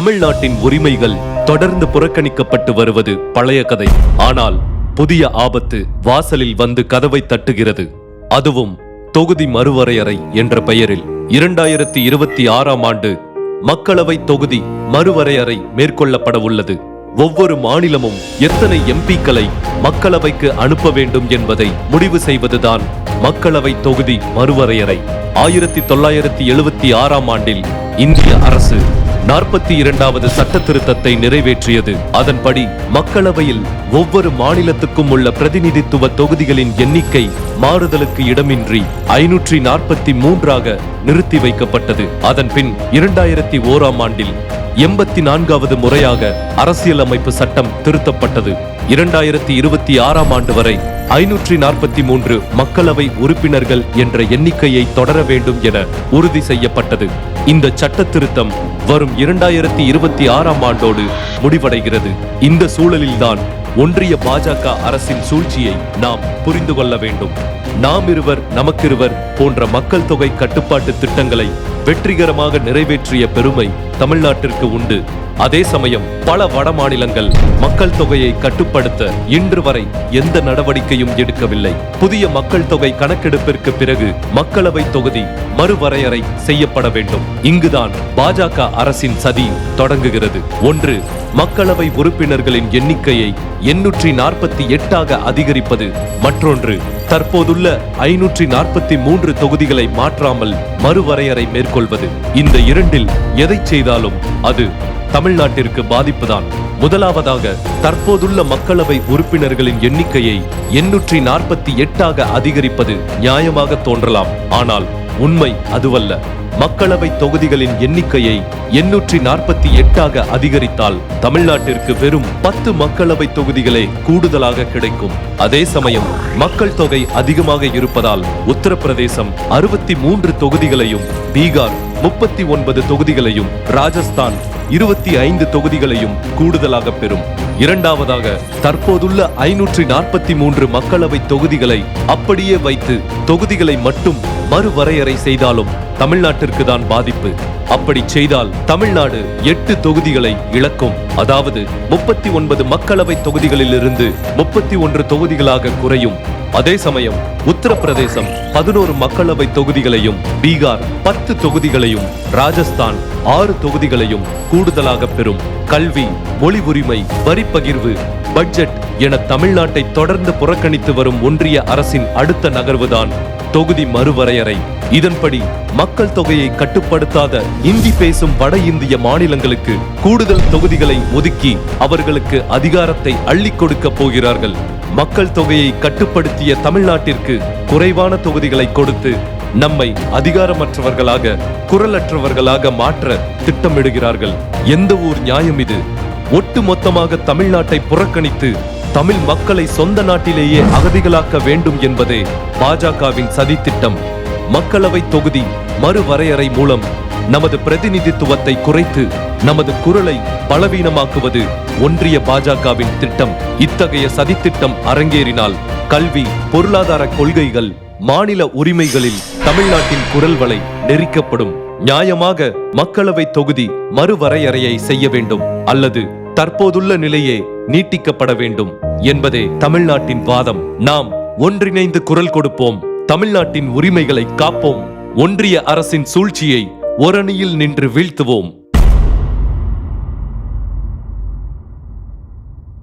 தமிழ்நாட்டின் உரிமைகள் தொடர்ந்து புறக்கணிக்கப்பட்டு வருவது பழைய கதை. ஆனால் புதிய ஆபத்து வாசலில் வந்து கதவை தட்டுகிறது. அதுவும் தொகுதி மறுவரையறை என்ற பெயரில். இரண்டாயிரத்தி இருபத்தி ஆறாம் ஆண்டு மக்களவை தொகுதி மறுவரையறை மேற்கொள்ளப்பட உள்ளது. ஒவ்வொரு மாநிலமும் எத்தனை எம்பிக்களை மக்களவைக்கு அனுப்ப வேண்டும் என்பதை முடிவு செய்வதுதான் மக்களவை தொகுதி மறுவரையறை. ஆயிரத்தி தொள்ளாயிரத்தி எழுபத்தி ஆறாம் ஆண்டில் இந்திய அரசு நாற்பத்தி இரண்டாவது சட்ட திருத்தத்தை நிறைவேற்றியது. அதன்படி மக்களவையில் ஒவ்வொரு மாநிலத்துக்கும் உள்ள பிரதிநிதித்துவ தொகுதிகளின் எண்ணிக்கை மாறுதலுக்கு இடமின்றி ஐநூற்றி நாற்பத்தி மூன்றாக நிறுத்தி வைக்கப்பட்டது. அதன் பின் இரண்டாயிரத்தி ஓராம் ஆண்டில் எண்பத்தி நான்காவது முறையாக அரசியலமைப்பு சட்டம் திருத்தப்பட்டது. இரண்டாயிரத்தி இருபத்தி ஆறாம் ஆண்டு வரை ஐநூற்றி நாற்பத்தி மூன்று மக்களவை உறுப்பினர்கள் என்ற எண்ணிக்கையை தொடர வேண்டும் என உறுதி செய்யப்பட்டது. இந்த சட்ட திருத்தம் வரும் இரண்டாயிரத்தி இருபத்தி ஆறாம் ஆண்டோடு முடிவடைகிறது. இந்த சூழலில்தான் ஒன்றிய பாஜக அரசின் சூழ்ச்சியை நாம் புரிந்து கொள்ள வேண்டும். நாம் இருவர் நமக்கிருவர் போன்ற மக்கள் தொகை கட்டுப்பாட்டு திட்டங்களை வெற்றிகரமாக நிறைவேற்றிய பெருமை தமிழ்நாட்டிற்கு உண்டு. அதே சமயம் பல வட மாநிலங்கள் மக்கள் தொகையை கட்டுப்படுத்த இன்று வரை எந்த நடவடிக்கையும் எடுக்கவில்லை. புதிய மக்கள் தொகை கணக்கெடுப்பிற்கு பிறகு மக்களவை தொகுதி மறுவரையறை செய்யப்பட வேண்டும். இங்குதான் பாஜக அரசின் சதி தொடங்குகிறது. ஒன்று மக்களவை உறுப்பினர்களின் எண்ணிக்கையை எண்ணூற்றி நாற்பத்தி எட்டாக அதிகரிப்பது. மற்றொன்று தற்போதுள்ள ஐநூற்றி நாற்பத்தி மூன்று தொகுதிகளை மாற்றாமல் மறுவரையறை மேற்கொள்வது. இந்த இரண்டில் எதை செய்தாலும் அது தமிழ்நாட்டிற்கு பாதிப்புதான். முதலாவதாக தற்போதுள்ள மக்களவை உறுப்பினர்களின் எண்ணிக்கையை எண்ணூற்றி நாற்பத்தி எட்டாக அதிகரிப்பது நியாயமாக தோன்றலாம். ஆனால் உண்மை அதுவல்ல. மக்களவை தொகுதிகளின் எண்ணிக்கையை எண்ணூற்றி நாற்பத்தி எட்டாக அதிகரித்தால் தமிழ்நாட்டிற்கு வெறும் பத்து மக்களவை தொகுதிகளே கூடுதலாக கிடைக்கும். அதே சமயம் மக்கள் தொகை அதிகமாக இருப்பதால் உத்தரப்பிரதேசம் அறுபத்தி மூன்று தொகுதிகளையும் பீகார் முப்பத்தி ஒன்பது தொகுதிகளையும் ராஜஸ்தான் இருபத்தி ஐந்து தொகுதிகளையும் கூடுதலாக பெறும். இரண்டாவதாக தற்போதுள்ள ஐநூற்றி நாற்பத்தி மூன்று மக்களவை தொகுதிகளை அப்படியே வைத்து தொகுதிகளை மட்டும் மறுவரையறை செய்தாலும் தமிழ்நாட்டிற்கு தான் பாதிப்பு. அப்படி செய்தால் தமிழ்நாடு எட்டு தொகுதிகளை இழக்கும். அதாவது முப்பத்தி ஒன்பது மக்களவை தொகுதிகளிலிருந்து முப்பத்தி ஒன்று தொகுதிகளாக குறையும். அதே சமயம் உத்தரப்பிரதேசம் பதினோரு மக்களவை தொகுதிகளையும் பீகார் பத்து தொகுதிகளையும் ராஜஸ்தான் ஆறு தொகுதிகளையும் கூடுதலாக பெறும். கல்வி மொழி உரிமை வரி பகிர்வு பட்ஜெட் என தமிழ்நாட்டை தொடர்ந்து புறக்கணித்து வரும் ஒன்றிய அரசின் அடுத்த நகர்வுதான் தொகுதி மறுவரையறை. இதன்படி மக்கள் தொகையை கட்டுப்படுத்தாத இந்தி பேசும் வட இந்திய மாநிலங்களுக்கு கூடுதல் தொகுதிகளை ஒதுக்கி அவர்களுக்கு அதிகாரத்தை அள்ளிக் கொடுக்க போகிறார்கள். மக்கள் தொகையை கட்டுப்படுத்திய தமிழ்நாட்டிற்கு குறைவான தொகுதிகளை கொடுத்து நம்மை அதிகாரமற்றவர்களாக குரலற்றவர்களாக மாற்ற திட்டமிடுகிறார்கள். எந்த ஊர் நியாயம் இது? ஒட்டு மொத்தமாக தமிழ்நாட்டை புறக்கணித்து தமிழ் மக்களை சொந்த நாட்டிலேயே அகதிகளாக்க வேண்டும் என்பதே பாஜகவின் சதித்திட்டம். மக்களவை தொகுதி மறுவரையறை மூலம் நமது பிரதிநிதித்துவத்தை குறைத்து நமது குரலை பலவீனமாக்குவது ஒன்றிய பாஜகவின் திட்டம். இத்தகைய சதித்திட்டம் அரங்கேறினால் கல்வி பொருளாதார கொள்கைகள் மாநில உரிமைகளில் தமிழ்நாட்டின் குரல் வலை நெரிக்கப்படும். நியாயமாக மக்களவை தொகுதி மறுவரையறையை செய்ய வேண்டும். அல்லது தற்போதுள்ள நிலையே நீட்டிக்கப்பட வேண்டும் என்பதே தமிழ்நாட்டின் வாதம். நாம் ஒன்றிணைந்து குரல் கொடுப்போம். தமிழ்நாட்டின் உரிமைகளை காப்போம். ஒன்றிய அரசின் சூழ்ச்சியை ஒரணியில் நின்று வீழ்த்துவோம்.